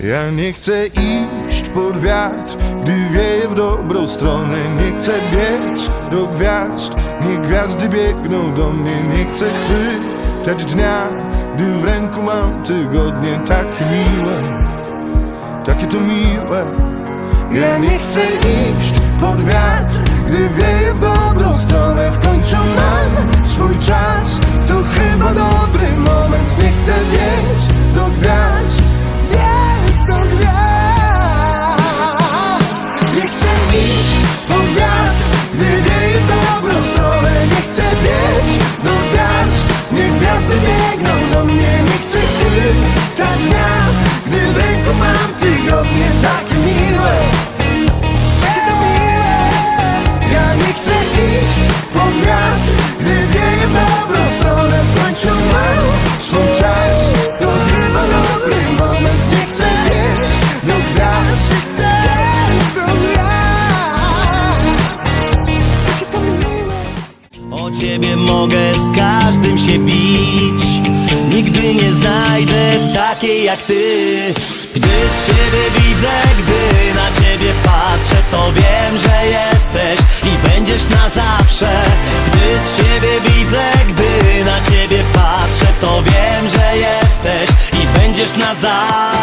Ja nie chcę iść pod wiatr, gdy wieje w dobrą stronę. Nie chcę biec do gwiazd, niech gwiazdy biegną do mnie. Nie chcę chwytać dnia, gdy w ręku mam tygodnie. Takie miłe, takie to miłe. Ja nie chcę iść pod wiatr, gdy wieje w dobrą stronę. W końcu mam swój czas, to chyba dobry O ciebie mogę z każdym się bić. Nigdy nie znajdę takiej jak ty. Gdy ciebie widzę, gdy na ciebie patrzę To wiem, że jesteś i będziesz na zawsze. Gdy ciebie widzę, gdy na ciebie patrzę To wiem, że jesteś i będziesz na zawsze